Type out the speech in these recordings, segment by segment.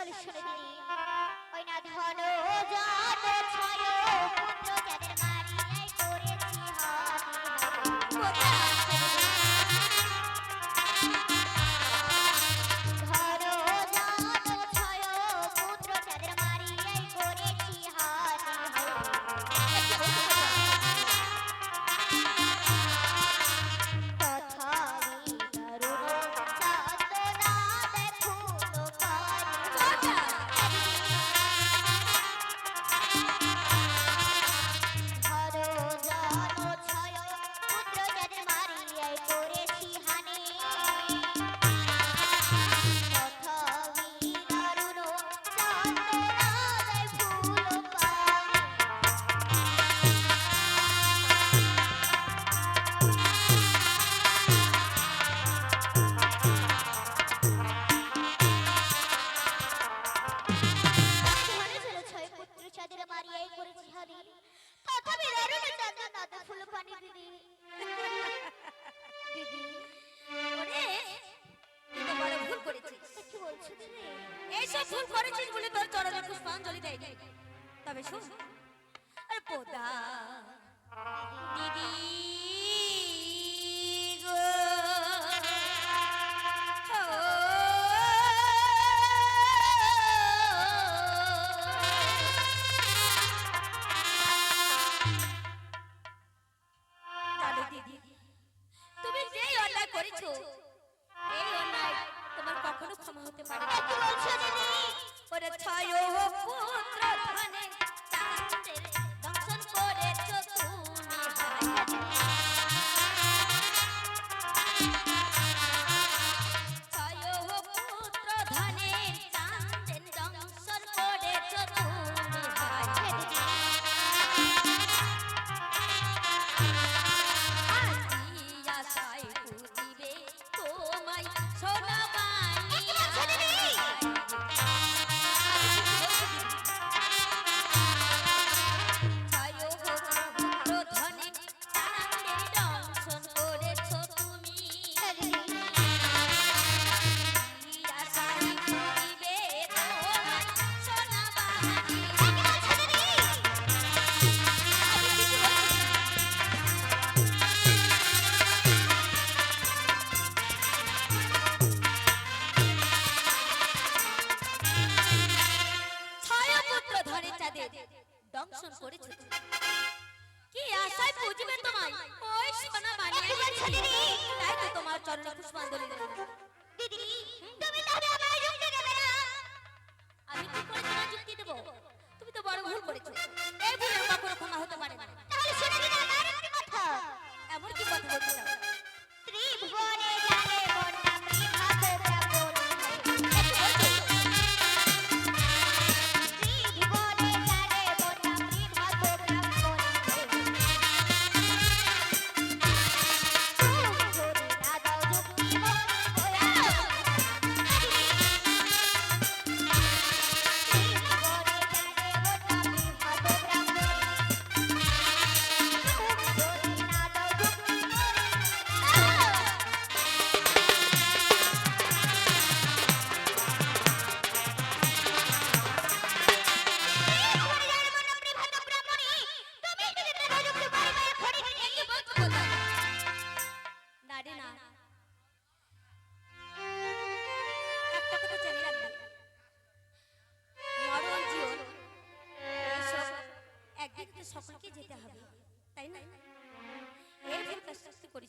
করেছিস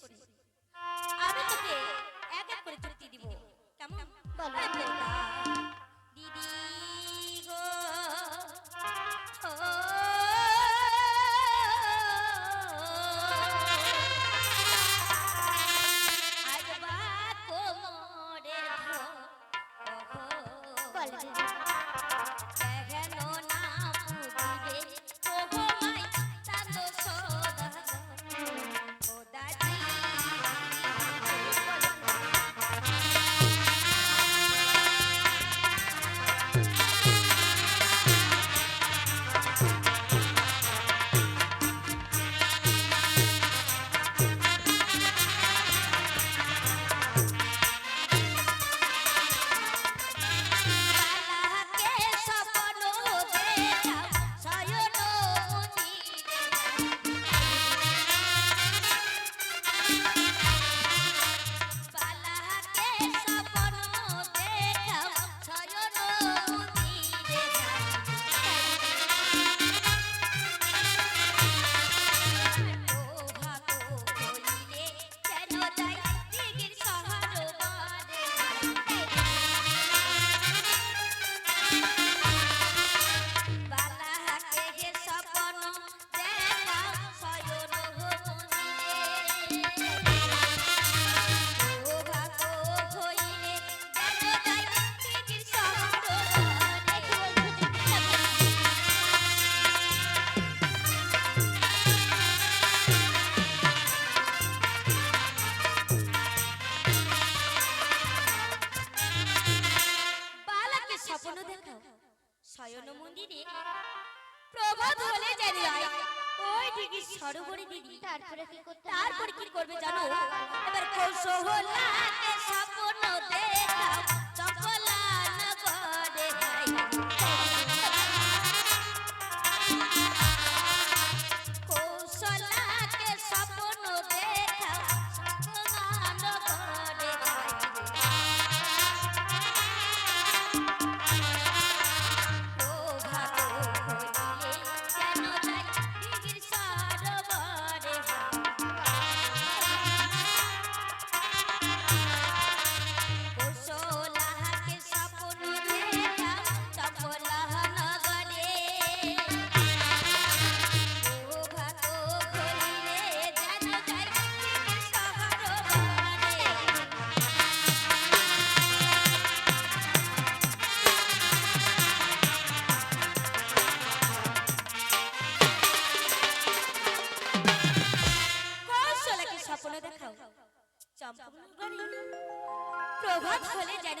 Police. সোহলা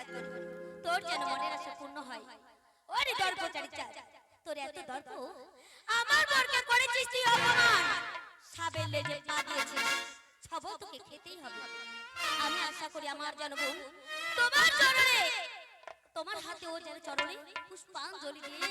আশীর্বাদ করি তোর যেন মনের আশা পূর্ণ হয়। ওরে দর্প চারিচা তোর এত দর্প, আমার বরকে করেছিস তুই অপমান। সাবের লেজে পা দিয়েছিস সব তোকে খেতেই হবে। আমি আশা করি আমার যেন বোন, তোমার চরণে, তোমার হাতে ও যেন চরণে পুষ্পাঞ্জলি দিয়ে